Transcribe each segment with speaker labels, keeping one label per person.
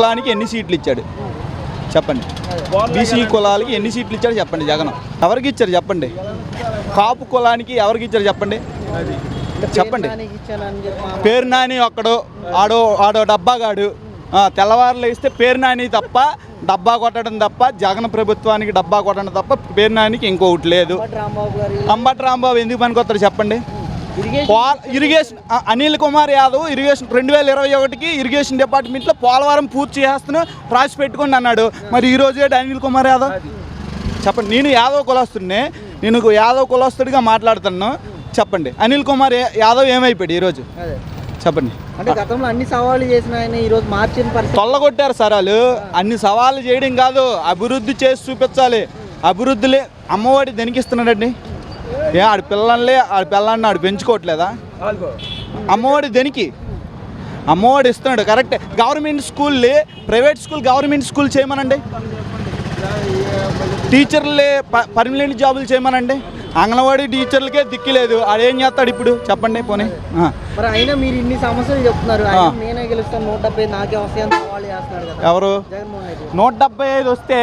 Speaker 1: కులానికి ఎన్ని సీట్లు ఇచ్చాడు? చెప్పండి. బీసీ కులాలకి ఎన్ని సీట్లు ఇచ్చాడు చెప్పండి జగన్. ఎవరికి ఇచ్చారు చెప్పండి? కాపు కులానికి ఎవరికి ఇచ్చారు చెప్పండి? చెప్పండి. పేరు నాని ఒక్కడు ఆడో ఆడో డబ్బాగాడు. తెల్లవారులు వేస్తే పేరు నాని తప్ప డబ్బా కొట్టడం తప్ప జగన్ ప్రభుత్వానికి డబ్బా కొట్టడం తప్ప పేరు నానికి ఇంకొకటి లేదు.
Speaker 2: అంబటి రాంబాబు గారి.
Speaker 1: అంబటి రాంబాబు ఎందుకు పనికొస్తారు చెప్పండి?
Speaker 2: ఇరిగేషన్
Speaker 1: అనిల్ కుమార్ యాదవ్ ఇరిగేషన్ రెండు వేల ఇరవై ఒకటికి ఇరిగేషన్ డిపార్ట్మెంట్లో పోలవరం పూర్తి చేస్తాను రాసి పెట్టుకోండి అన్నాడు. మరి ఈ రోజు ఏంటి అనిల్ కుమార్ యాదవ్? చెప్పండి నేను యాదవ్ కులస్తుడినే నేను యాదవ్ కులస్తుడిగా మాట్లాడుతున్నాను చెప్పండి అనిల్ కుమార్ యాదవ్ ఏమైపోయాడు ఈరోజు చెప్పండి.
Speaker 2: అంటే గతంలో అన్ని సవాళ్ళు చేసిన ఆయన ఈ రోజు మార్చిన పరిస్థితి.
Speaker 1: తొల్లగొట్టారు సార్ వాళ్ళు. అన్ని సవాళ్ళు చేయడం కాదు అభివృద్ధి చేసి చూపించాలి. అభివృద్ధిలే అమ్మఒడి దెనికిస్తున్నాడండి ఏ ఆడి పిల్లల్ని ఆడి పిల్లల్ని ఆడు పెంచుకోవట్లేదా? అమ్మఒడి దేనికి? అమ్మఒడి ఇస్తున్నాడు కరెక్టే గవర్నమెంట్ స్కూల్లే ప్రైవేట్ స్కూల్ గవర్నమెంట్ స్కూల్ చేయమనండి? టీచర్లే ప- పర్మనెంట్ జాబులు చేయమనండి? అంగన్వాడీ టీచర్లకే దిక్కులేదు ఆడేం చేస్తాడు ఇప్పుడు? చెప్పండి పోనీ.
Speaker 2: మరి అయినా మీరు ఇన్ని సమస్యలు చెప్తున్నారు. ఆయన
Speaker 1: ఆ.
Speaker 2: నేనే గెలుస్తాను నూట డెబ్బై నాకే వస్తాయని సవాళ్ళు చేస్తున్నాడు కదా.
Speaker 1: ఎవరు? నూట డెబ్బై ఐదు వస్తే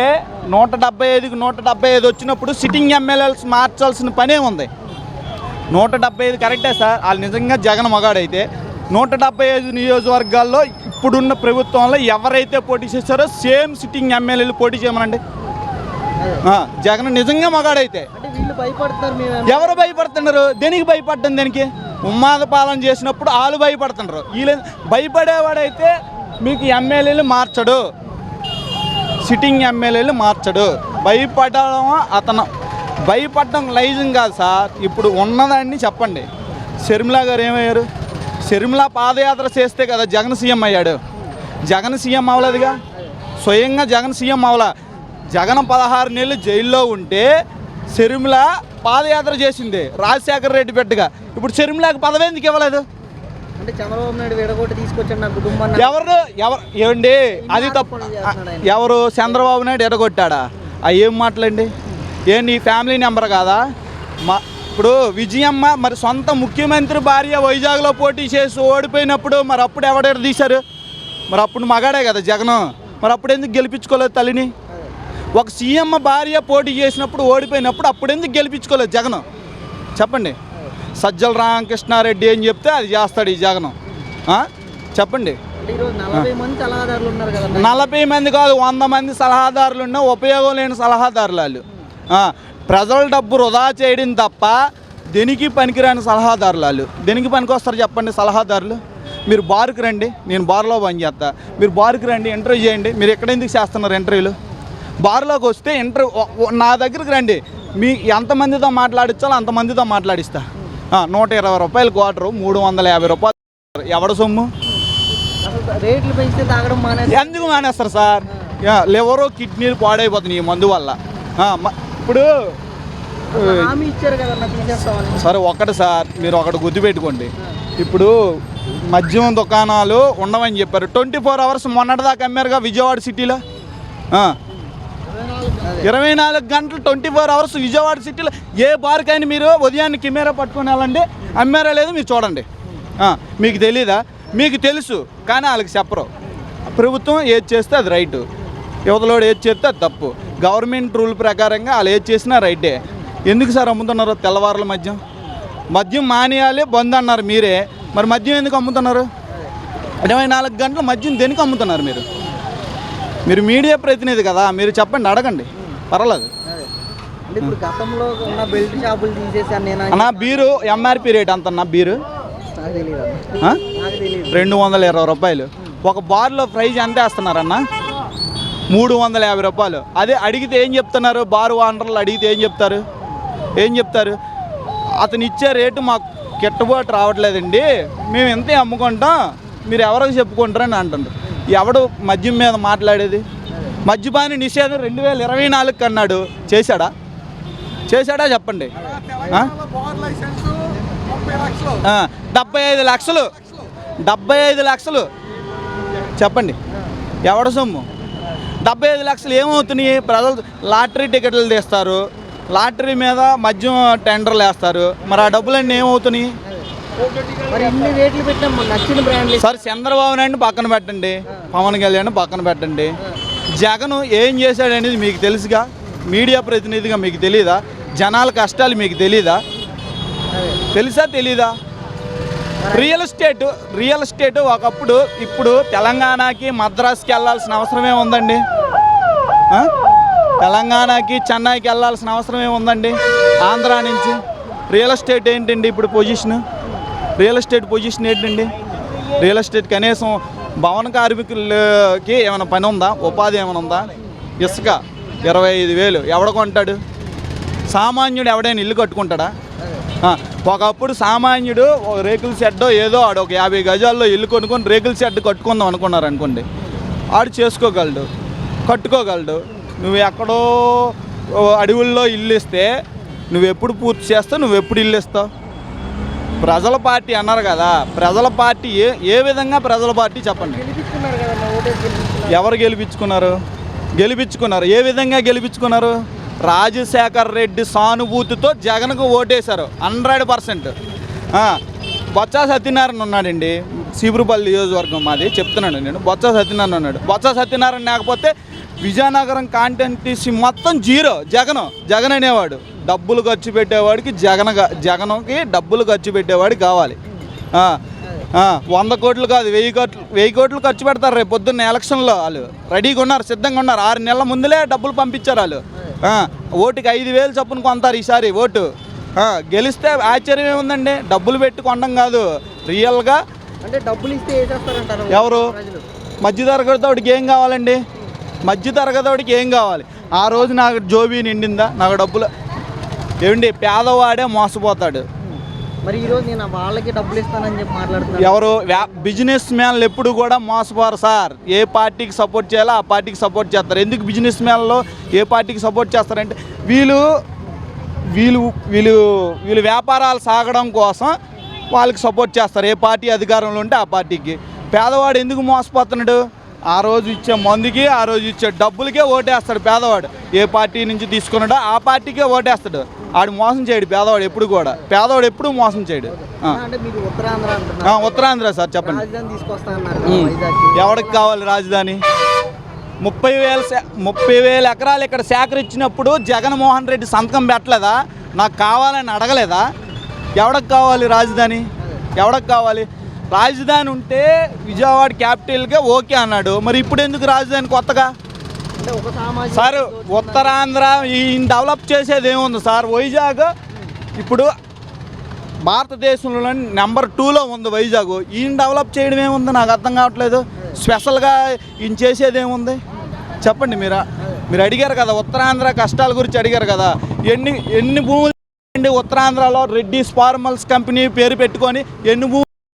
Speaker 1: నూట డెబ్బై ఐదుకి నూట డెబ్బై ఐదు వచ్చినప్పుడు సిట్టింగ్ ఎమ్మెల్యేస్ మార్చాల్సిన పనే ఉంది. నూట డెబ్బై ఐదు కరెక్టే సార్. వాళ్ళు నిజంగా జగన్ మగాడైతే నూట డెబ్బై ఐదు నియోజకవర్గాల్లో ఇప్పుడున్న ప్రభుత్వంలో ఎవరైతే పోటీ చేస్తారో సేమ్ సిట్టింగ్ ఎమ్మెల్యేలు పోటీ చేయమనండి.
Speaker 2: అదే.
Speaker 1: జగన్ నిజంగా మగాడైతే. ఎవరు భయపడుతున్నారు? దేనికి భయపడ్డం దేనికి? ఉమ్మాద పాలన చేసినప్పుడు వాళ్ళు భయపడుతున్నారు. వీళ్ళు భయపడేవాడైతే మీకు ఎమ్మెల్యేలు మార్చడు. సిట్టింగ్ ఎమ్మెల్యేలు మార్చడు. భయపడడం అతను భయపడడం లైజం కాదు సార్. ఇప్పుడు ఉన్నదాన్ని చెప్పండి. షర్మిలా గారు ఏమయ్యారు? షర్మిలా పాదయాత్ర చేస్తే కదా జగన్ సీఎం అయ్యాడు. జగన్ సీఎం అవ్వలేదుగా? స్వయంగా జగన్ సీఎం అవ్వలా? జగన్ పదహారు నెలలు జైల్లో ఉంటే షర్మిల పాదయాత్ర చేసింది. రాజశేఖర రెడ్డి బిడ్డగా. ఇప్పుడు షర్మిలాకి పదవి ఎందుకు ఇవ్వలేదు?
Speaker 2: అంటే చంద్రబాబు నాయుడు విడగొట్టి తీసుకొచ్చాడు నా కుటుంబాన్ని.
Speaker 1: ఎవరు ఎవరు ఏమండి అది తప్పు. ఎవరు? చంద్రబాబు నాయుడు ఎడగొట్టాడా? అవి ఏం మాటలండి? ఏ నీ ఫ్యామిలీ నెంబర్ కాదా? మా ఇప్పుడు విజయమ్మ మరి సొంత ముఖ్యమంత్రి భార్య వైజాగ్లో పోటీ చేసి ఓడిపోయినప్పుడు మరి అప్పుడు ఎవడెడ తీశారు? మరి అప్పుడు మగాడే కదా జగన్. మరి అప్పుడు ఎందుకు గెలిపించుకోలేదు తల్లిని? ఒక సీఎం భార్య పోటీ చేసినప్పుడు ఓడిపోయినప్పుడు అప్పుడు ఎందుకు గెలిపించుకోలేదు జగన్? చెప్పండి. సజ్జల రామకృష్ణారెడ్డి ఏం చెప్తే అది చేస్తాడు ఈ జగన్? చెప్పండి.
Speaker 2: నలభై మంది కదా
Speaker 1: వంద మంది సలహాదారులు ఉన్న ఉపయోగం లేని సలహాదారులు వాళ్ళు. ప్రజల డబ్బు వృధా చేయడం తప్ప దేనికి పనికిరాని సలహాదారులు వాళ్ళు. దేనికి పనికి వస్తారు చెప్పండి సలహాదారులు? మీరు బారుకు రండి నేను బార్లో పని చేస్తా. మీరు బారుకు రండి ఇంటర్వ్యూ చేయండి. మీరు ఎక్కడ ఎందుకు చేస్తున్నారు ఇంటర్వ్యూలు? బార్లోకి వస్తే ఇంటర్వ్యూ నా దగ్గరికి రండి. మీ ఎంతమందితో మాట్లాడించాలో అంతమందితో మాట్లాడిస్తా. నూట ఇరవై రూపాయలు క్వార్టరు మూడు వందల యాభై రూపాయలు. ఎవడ సొమ్ము?
Speaker 2: అసలు రేట్లు పెంచితే తాగడం మానేసి
Speaker 1: ఎందుకు మానేస్తారు సార్? లివరు కిడ్నీలు పాడైపోతున్నాయి ఈ మందు వల్ల. ఇప్పుడు సరే ఒకటి సార్ మీరు ఒకటి గుర్తుపెట్టుకోండి. ఇప్పుడు మద్యం దుకాణాలు ఉండవని చెప్పారు. ట్వంటీ ఫోర్ అవర్స్ మొన్నటిదాకా అమ్మారుగా విజయవాడ సిటీలో. ఇరవై నాలుగు గంటలు ట్వంటీ ఫోర్ అవర్స్ విజయవాడ సిటీలో ఏ బార్కైనా మీరు ఉదయాన్నే కెమెరా పట్టుకొని వెళ్ళండి. అమ్మారా లేదు మీరు చూడండి. మీకు తెలీదా? మీకు తెలుసు కానీ వాళ్ళకి చెప్పరు. ప్రభుత్వం ఏది చేస్తే అది రైటు. యువతలోడు ఏది చేస్తే అది తప్పు. గవర్నమెంట్ రూల్ ప్రకారంగా వాళ్ళు ఏది చేసినా రైటే. ఎందుకు సార్ అమ్ముతున్నారు తెల్లవారుల మద్యం? మద్యం మానేయాలి బంద్ అన్నారు మీరే. మరి మద్యం ఎందుకు అమ్ముతున్నారు? ఇరవై నాలుగు గంటలు మద్యం దేనికి అమ్ముతున్నారు మీరు? మీరు మీడియా ప్రతినిధి కదా మీరు చెప్పండి అడగండి. పర్వాలేదు.
Speaker 2: అదే. అంటే ఇప్పుడు గతంలో ఉన్న బెల్ట్ షాపులు తీసేసాను నేను అని
Speaker 1: అన్నా బీరు ఎంఆర్పి రేట్ ఎంత అన్న బీరు? రెండు వందల ఇరవై రూపాయలు. ఒక బార్లో ప్రైజ్ ఎంత వేస్తున్నారన్న మూడు వందల యాభై రూపాయలు. అదే అడిగితే ఏం చెప్తున్నారు? బార్ ఓనర్లు అడిగితే ఏం చెప్తారు? ఏం చెప్తారు? అతను ఇచ్చే రేటు మాకు గిట్టుబాటు రావట్లేదండి. మేము ఎంతే అమ్ముకుంటాం? మీరు ఎవరికి చెప్పుకుంటారని అంటున్నారు. ఎవడు మద్యం మీద మాట్లాడేది? మద్యపాని నిషేధం రెండు వేల ఇరవై నాలుగు అన్నాడు చేశాడా? చేశాడా చెప్పండి. డెబ్బై ఐదు లక్షలు. డెబ్బై ఐదు లక్షలు. చెప్పండి. ఎవడ సొమ్ము? డెబ్బై ఐదు లక్షలు ఏమవుతున్నాయి? ప్రజలు లాటరీ టికెట్లు తీస్తారు. లాటరీ మీద మద్యం టెండర్లు వేస్తారు. మరి ఆ డబ్బులన్నీ ఏమవుతున్నాయి?
Speaker 2: మరి ఇన్ని రేట్లు పెట్టాం నచ్చిన బ్రాండ్లు
Speaker 1: సార్ చంద్రబాబు నాయుడు పక్కన పెట్టండి పవన్ కళ్యాణ్ పక్కన పెట్టండి. జగన్ ఏం చేశాడనేది మీకు తెలుసుగా? మీడియా ప్రతినిధిగా మీకు తెలీదా? జనాల కష్టాలు మీకు తెలీదా? తెలుసా తెలీదా? రియల్ ఎస్టేట్ రియల్ ఎస్టేట్ ఒకప్పుడు ఇప్పుడు తెలంగాణకి మద్రాస్కి వెళ్ళాల్సిన అవసరమే ఉందండి. తెలంగాణకి చెన్నైకి వెళ్ళాల్సిన అవసరమే ఉందండి. ఆంధ్రా నుంచి. రియల్ ఎస్టేట్ ఏంటండి ఇప్పుడు పొజిషన్? రియల్ ఎస్టేట్ పొజిషన్ ఏంటండి? రియల్ ఎస్టేట్ కనీసం భవన కార్మికులకి ఏమైనా పని ఉందా? ఉపాధి ఏమైనా ఉందా? ఇసుక ఇరవై ఐదు వేలు ఎవడ కొంటాడు? సామాన్యుడు ఎవడైనా ఇల్లు కట్టుకుంటాడా? ఒకప్పుడు సామాన్యుడు రేకుల షెడ్ ఏదో ఆడు ఒక యాభై గజాల్లో ఇల్లు కొనుక్కొని రేకుల షెడ్ కట్టుకుందాం అనుకున్నారు అనుకోండి. ఆడు చేసుకోగలడు కట్టుకోగలడు. నువ్వు ఎక్కడో అడవుల్లో ఇల్లు ఇస్తే నువ్వు ఎప్పుడు పూర్తి చేస్తావు? నువ్వు ఎప్పుడు ఇల్లు ఇస్తావు? ప్రజల పార్టీ అన్నారు కదా ప్రజల పార్టీ ఏ ఏ విధంగా ప్రజల పార్టీ చెప్పండి. ఎవరు గెలిపించుకున్నారు? గెలిపించుకున్నారు. ఏ విధంగా గెలిపించుకున్నారు? రాజశేఖర్ రెడ్డి సానుభూతితో జగన్కు ఓటేశారు హండ్రెడ్ పర్సెంట్. బొత్స సత్యనారాయణ ఉన్నాడండి సీపురుపల్లి నియోజకవర్గం మాది చెప్తున్నాను నేను. బొత్స సత్యనారాయణ ఉన్నాడు. బొత్స సత్యనారాయణ లేకపోతే విజయనగరం కాంటెంటీసీ మొత్తం జీరో జగన్ జగన్ అనేవాడు డబ్బులు ఖర్చు పెట్టేవాడికి జగన్ జగన్కి డబ్బులు ఖర్చు పెట్టేవాడికి కావాలి. వంద కోట్లు కాదు వెయ్యి కోట్లు వెయ్యి కోట్లు ఖర్చు పెడతారు రేపు పొద్దున్న ఎలక్షన్లో వాళ్ళు. రెడీగా ఉన్నారు సిద్ధంగా ఉన్నారు. ఆరు నెలల ముందులే డబ్బులు పంపించారు వాళ్ళు. ఓటుకి ఐదు వేలు చొప్పున కొంటారు ఈసారి ఓటు. గెలిస్తే ఆశ్చర్యం ఏముందండి డబ్బులు పెట్టి కొనడం కాదు రియల్గా
Speaker 2: అంటే డబ్బులు ఇస్తే
Speaker 1: ఎవరు? మధ్య తరగతివాడికి ఏం కావాలండి? మధ్య తరగతివాడికి ఏం కావాలి? ఆ రోజు నాకు జోబీ నిండిందా? నాకు డబ్బులు ఏమండి పేదవాడే మోసపోతాడు.
Speaker 2: మరి ఈ రోజు నేను వాళ్ళకి డబ్బులు ఇస్తానని చెప్పి మాట్లాడుతున్నాను
Speaker 1: ఎవరు బిజినెస్ మ్యాన్లు ఎప్పుడు కూడా మోసపోరు సార్. ఏ పార్టీకి సపోర్ట్ చేయాలో ఆ పార్టీకి సపోర్ట్ చేస్తారు. ఎందుకు బిజినెస్ మ్యాన్లో ఏ పార్టీకి సపోర్ట్ చేస్తారంటే వీళ్ళు వీళ్ళు వీళ్ళు వీళ్ళు వ్యాపారాలు సాగడం కోసం వాళ్ళకి సపోర్ట్ చేస్తారు. ఏ పార్టీ అధికారంలో ఉంటే ఆ పార్టీకి. పేదవాడు ఎందుకు మోసపోతున్నాడు? ఆ రోజు ఇచ్చే మందుకి ఆ రోజు ఇచ్చే డబ్బులకే ఓటేస్తాడు పేదవాడు. ఏ పార్టీ నుంచి తీసుకున్నాడో ఆ పార్టీకే ఓటేస్తాడు. ఆడు మోసం చేయడు పేదవాడు ఎప్పుడు కూడా. పేదవాడు ఎప్పుడు మోసం చేయడు.
Speaker 2: ఉత్తరాంధ్ర
Speaker 1: సార్ చెప్పండి. ఎవరికి కావాలి రాజధాని? ముప్పై వేల ముప్పై వేల ఎకరాలు ఇక్కడ సేకరించినప్పుడు జగన్మోహన్ రెడ్డి సంతకం పెట్టలేదా? నాకు కావాలని అడగలేదా? ఎవరికి కావాలి రాజధాని? ఎవరికి కావాలి? రాజధాని ఉంటే విజయవాడ క్యాపిటల్గా ఓకే అన్నాడు. మరి ఇప్పుడు ఎందుకు రాజధాని కొత్తగా? సార్ ఉత్తరాంధ్ర ఈయన డెవలప్ చేసేది ఏముంది సార్? వైజాగ్ ఇప్పుడు భారతదేశంలో నెంబర్ టూలో ఉంది వైజాగ్. ఈయన డెవలప్ చేయడం ఏముంది? నాకు అర్థం కావట్లేదు. స్పెషల్గా ఈయన చేసేది ఏముంది? చెప్పండి మీరు. మీరు అడిగారు కదా ఉత్తరాంధ్ర కష్టాల గురించి అడిగారు కదా. ఎన్ని ఎన్ని భూములు ఉత్తరాంధ్రలో రెడ్డిస్ ఫార్మల్స్ కంపెనీ పేరు పెట్టుకొని ఎన్ని భూములు